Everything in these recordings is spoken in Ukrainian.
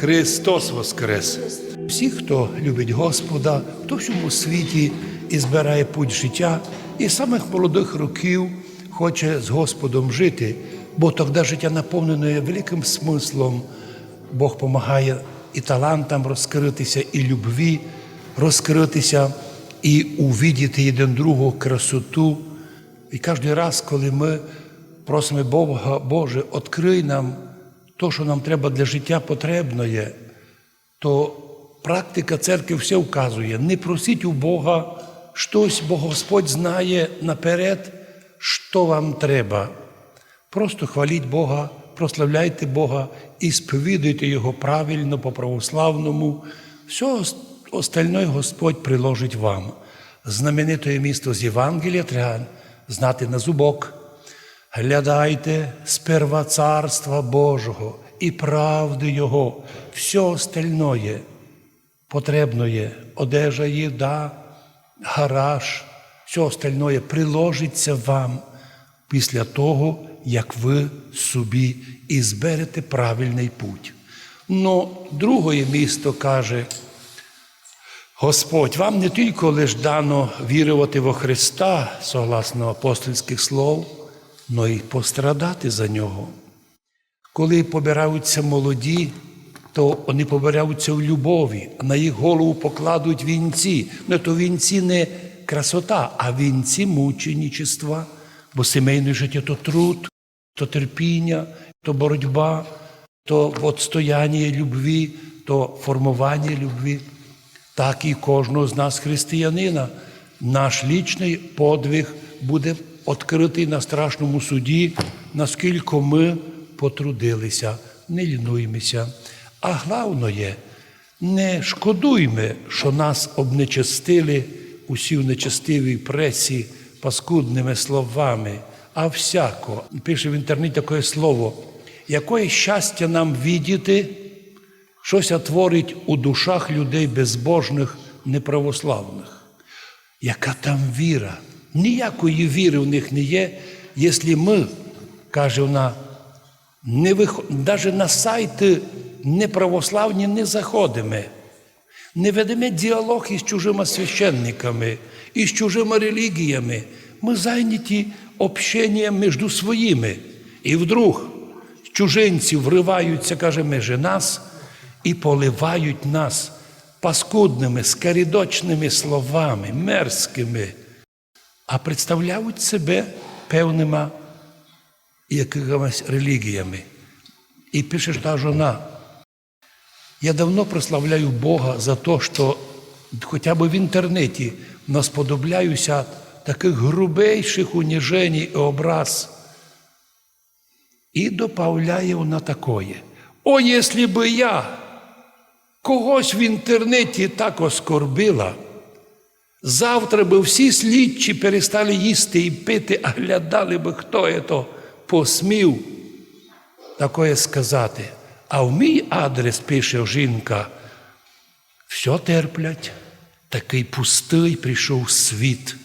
Христос Воскрес! Всі, хто любить Господа, хто в всьому світі і збирає путь життя, і з самих молодих років хоче з Господом жити, бо тоді життя наповнене великим смислом. Бог допомагає і талантам розкритися, і любві розкритися, і увидіти один другу красоту. І кожен раз, коли ми просимо Бога, Боже, відкрий нам то, що нам треба для життя потрібно то практика церкви все вказує. Не просіть у Бога щось, бо Господь знає наперед, що вам треба. Просто хваліть Бога, прославляйте Бога і сповідуйте Його правильно по православному. Все остальне Господь приложить вам. Знамените місто з Євангелія треба знати на зубок. Глядайте сперва Царства Божого і правди Його, все остальное потребно є, одежа, їда, гараж, все остальное приложиться вам після того, як ви собі і зберете правильний путь. Ну, друге місто каже, Господь, вам не тільки лиш дано вірувати во Христа, согласно апостольських слов, но й пострадати за Нього. Коли побираються молоді, то вони побираються в любові, на їх голову покладуть вінці. Ну, то вінці не красота, а вінці мученичества, бо сімейне життя то труд, то терпіння, то боротьба, то відстояння любві, то формування любві. Так і кожного з нас, християнина, наш лічний подвиг буде відкритий на страшному суді, наскільки ми потрудилися, не лінуємося. А головне, не шкодуймо, що нас обнечестили усі в нечестивій пресі паскудними словами, а всяко, пише в інтернеті таке слово, якое щастя нам відіти, щось творить у душах людей безбожних, неправославних. Яка там віра? Ніякої віри в них не є, якщо ми, каже вона, не вих... навіть на сайти неправославні не заходимо, не ведемо діалог із чужими священниками, із чужими релігіями. Ми зайняті общенням між своїми. І вдруг чужинці вриваються, каже, між нас і поливають нас паскудними, скарідочними словами, мерзкими, а представляють себе певними якимись релігіями. І пише та жона, я давно прославляю Бога за те, що хоча б в інтернеті насподобляюся таких грубейших уніжень і образ. І добавляє вона такое. О, якщо би я когось в інтернеті так оскорбила, завтра би всі слідчі перестали їсти і пити, а глядали би, хто це посмів такое сказати. А в мій адрес пише жінка, все терплять, такий пустий прийшов світ.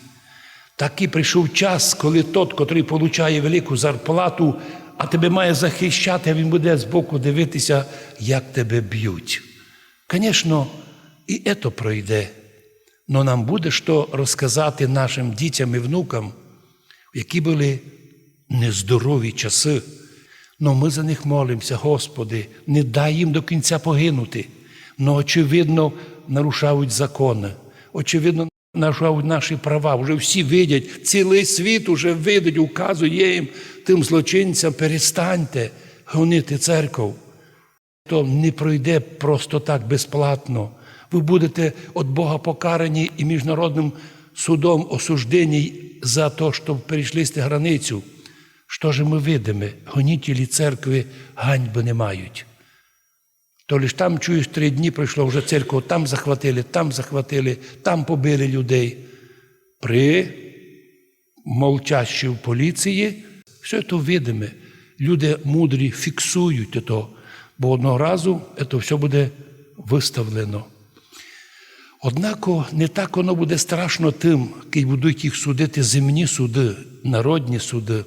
Такий прийшов час, коли тот, котрий получає велику зарплату, а тебе має захищати, а він буде збоку дивитися, як тебе б'ють. Звісно, і це пройде. Но нам буде що розказати нашим дітям і внукам, які були нездорові часи. Но ми за них молимося, Господи, не дай їм до кінця погинути. Но, очевидно, нарушають закони, очевидно, нарушають наші права. Вже всі видять, цілий світ уже видить, указує їм тим злочинцям, перестаньте гонити церков. То не пройде просто так безплатно. Ви будете від Бога покарані і міжнародним судом осуждені за те, що перейшли сте границю. Що ж ми видимо? Гонітелі церкви ганьби не мають. То лиш там чуєш, три дні пройшло вже церкву, там захватили, там захватили, там побили людей. При мовчащій в поліції все це видиме. Люди мудрі фіксують то, бо одного разу це все буде виставлено. Однако не так воно буде страшно тим, які будуть їх судити земні суди, народні суди.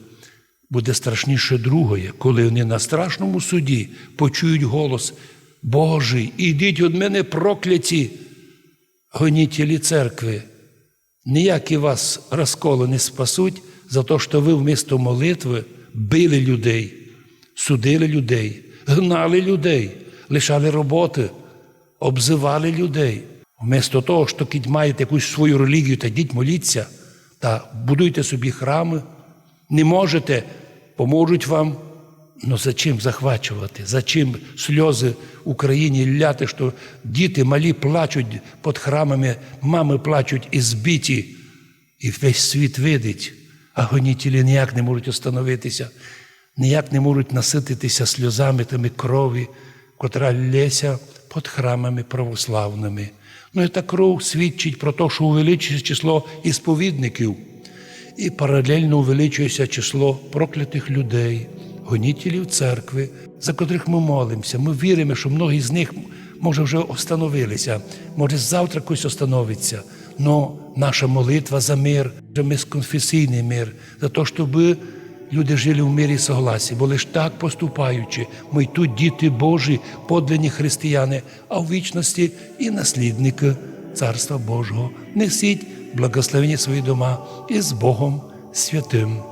Буде страшніше другое, коли вони на страшному суді почують голос Божий, ідіть від мене прокляті, гонітелі церкви. Ніякі вас розколи не спасуть за те, що ви вмісто молитви били людей, судили людей, гнали людей, лишали роботи, обзивали людей. Вмісто того, що кіть маєте якусь свою релігію та йдіть моліться та будуйте собі храми, не можете, поможуть вам. Ну зачем захвачувати? Зачем сльози Україні ляти, що діти малі плачуть під храмами, мами плачуть і збиті, і весь світ видить, а гонітелі ніяк не можуть остановитися, ніяк не можуть насититися сльозами тими крові, котра лється під храмами православними. Ну і та кров свідчить про те, що увеличується число ісповідників, і паралельно увеличується число проклятих людей, гонітелів церкви, за котрих ми молимося. Ми віримо, що многі з них може вже остановилися, може завтра когось остановиться. Но наша молитва за мир, за місконфесійний мир, за те, щоб люди жили в мирі согласі, бо лиш так поступаючи, ми тут діти Божі, подлинні християни, а в вічності і наслідники Царства Божого. Несіть благословені свої дома і з Богом святим.